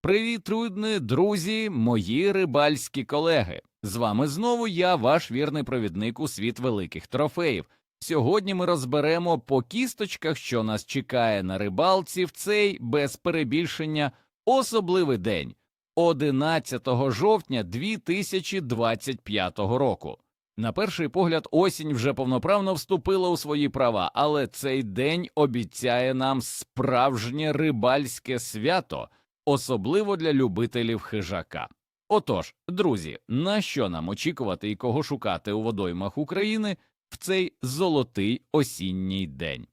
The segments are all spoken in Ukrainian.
Привіт, трудні друзі, мої рибальські колеги. З вами знову я, ваш вірний провідник у світ великих трофеїв. Сьогодні ми розберемо по кісточках, що нас чекає на рибалці в цей без перебільшення особливий день 11 жовтня 2025 року. На перший погляд, осінь вже повноправно вступила у свої права, але цей день обіцяє нам справжнє рибальське свято, особливо для любителів хижака. Отож, друзі, на що нам очікувати і кого шукати у водоймах України в цей золотий осінній день?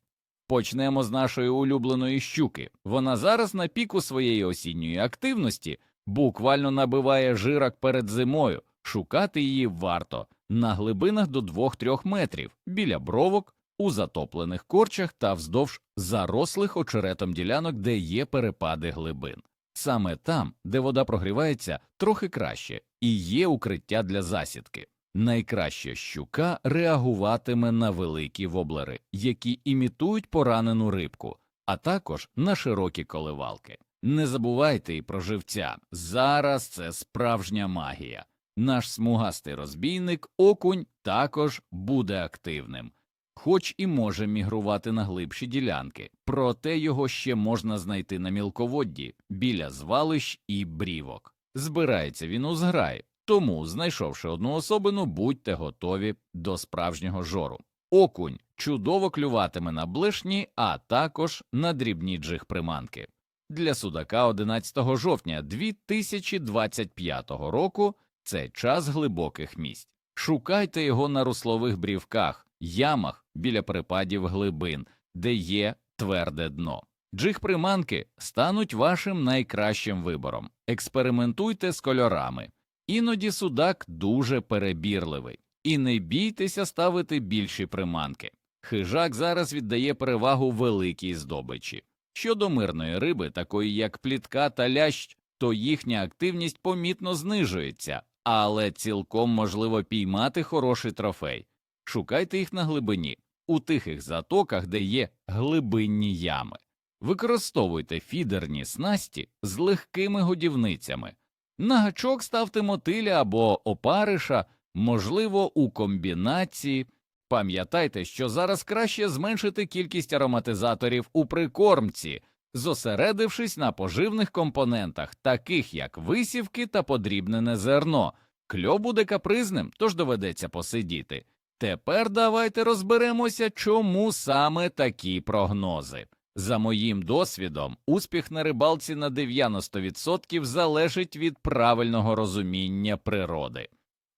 Почнемо з нашої улюбленої щуки. Вона зараз на піку своєї осінньої активності буквально набиває жирок перед зимою. Шукати її варто на глибинах до 2-3 метрів біля бровок, у затоплених корчах та вздовж зарослих очеретом ділянок, де є перепади глибин. Саме там, де вода прогрівається, трохи краще і є укриття для засідки. Найкраща щука реагуватиме на великі воблери, які імітують поранену рибку, а також на широкі коливалки. Не забувайте і про живця. Зараз це справжня магія. Наш смугастий розбійник окунь також буде активним, хоч і може мігрувати на глибші ділянки, проте його ще можна знайти на мілководді біля звалищ і брівок. Збирається він у зграї, тому, знайшовши одну особину, будьте готові до справжнього жору. Окунь чудово клюватиме на блешні, а також на дрібні джиг-приманки. Для судака 11 жовтня 2025 року це час глибоких місць. Шукайте його на руслових брівках, ямах біля перепадів глибин, де є тверде дно. Джиг-приманки стануть вашим найкращим вибором. Експериментуйте з кольорами. Іноді судак дуже перебірливий. І не бійтеся ставити більші приманки. Хижак зараз віддає перевагу великій здобичі. Щодо мирної риби, такої як плітка та лящ, то їхня активність помітно знижується, але цілком можливо піймати хороший трофей. Шукайте їх на глибині, у тихих затоках, де є глибинні ями. Використовуйте фідерні снасті з легкими годівницями. На гачок ставте мотиля або опариша, можливо, у комбінації. Пам'ятайте, що зараз краще зменшити кількість ароматизаторів у прикормці, зосередившись на поживних компонентах, таких як висівки та подрібнене зерно. Кльо буде капризним, тож доведеться посидіти. Тепер давайте розберемося, чому саме такі прогнози. За моїм досвідом, успіх на рибалці на 90% залежить від правильного розуміння природи.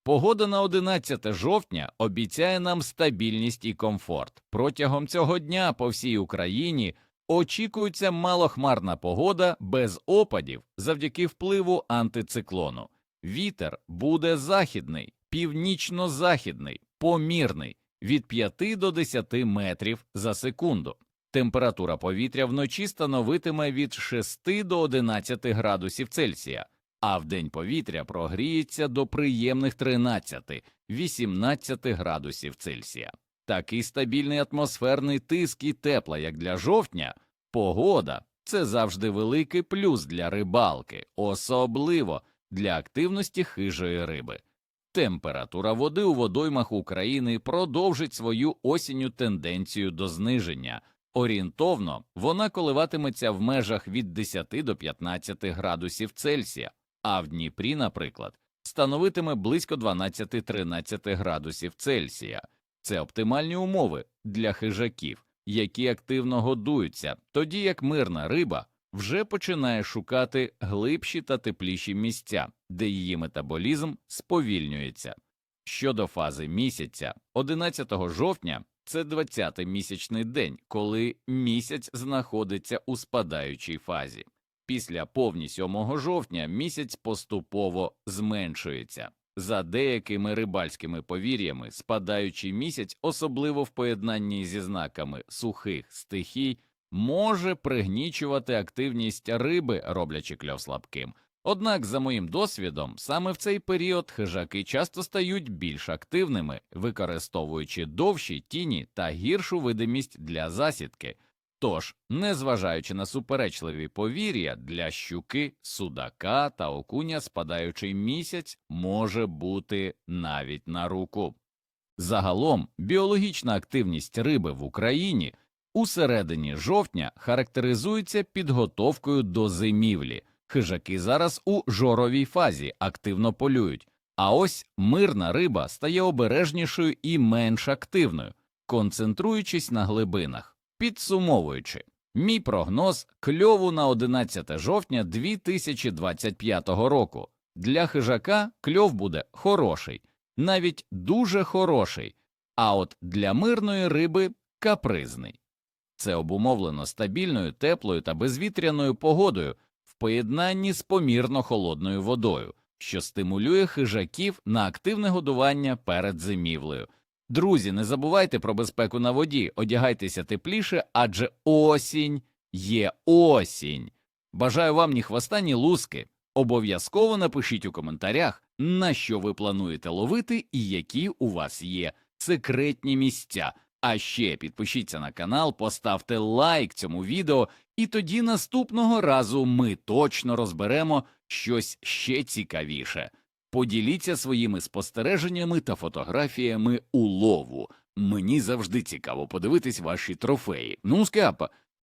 Погода на 11 жовтня обіцяє нам стабільність і комфорт. Протягом цього дня по всій Україні очікується малохмарна погода без опадів завдяки впливу антициклону. Вітер буде західний, північно-західний, помірний від 5 до 10 метрів за секунду. Температура повітря вночі становитиме від 6 до 11 градусів Цельсія, а вдень повітря прогріється до приємних 13-18 градусів Цельсія. Такий стабільний атмосферний тиск і тепла, як для жовтня, погода це завжди великий плюс для рибалки, особливо для активності хижої риби. Температура води у водоймах України продовжить свою осінню тенденцію до зниження. Орієнтовно вона коливатиметься в межах від 10 до 15 градусів Цельсія, а в Дніпрі, наприклад, становитиме близько 12-13 градусів Цельсія. Це оптимальні умови для хижаків, які активно годуються, тоді як мирна риба вже починає шукати глибші та тепліші місця, де її метаболізм сповільнюється. Щодо фази місяця, 11 жовтня це 20-й місячний день, коли місяць знаходиться у спадаючій фазі. Після повні 7 жовтня місяць поступово зменшується. За деякими рибальськими повір'ями, спадаючий місяць, особливо в поєднанні зі знаками сухих стихій, може пригнічувати активність риби, роблячи кльов слабким. Однак, за моїм досвідом, саме в цей період хижаки часто стають більш активними, використовуючи довші тіні та гіршу видимість для засідки. Тож, незважаючи на суперечливі повір'я, для щуки, судака та окуня спадаючий місяць може бути навіть на руку. Загалом, біологічна активність риби в Україні у середині жовтня характеризується підготовкою до зимівлі. Хижаки зараз у жоровій фазі активно полюють, а ось мирна риба стає обережнішою і менш активною, концентруючись на глибинах. Підсумовуючи, мій прогноз кльову на 11 жовтня 2025 року. Для хижака кльов буде хороший, навіть дуже хороший, а от для мирної риби капризний. Це обумовлено стабільною, теплою та безвітряною погодою в поєднанні з помірно холодною водою, що стимулює хижаків на активне годування перед зимівлею. Друзі, не забувайте про безпеку на воді, одягайтеся тепліше, адже осінь є осінь. Бажаю вам ні хвоста, ні луски. Обов'язково напишіть у коментарях, на що ви плануєте ловити і які у вас є секретні місця. А ще підпишіться на канал, поставте лайк цьому відео, і тоді наступного разу ми точно розберемо щось ще цікавіше. Поділіться своїми спостереженнями та фотографіями улову. Мені завжди цікаво подивитись ваші трофеї. Ну, скапа,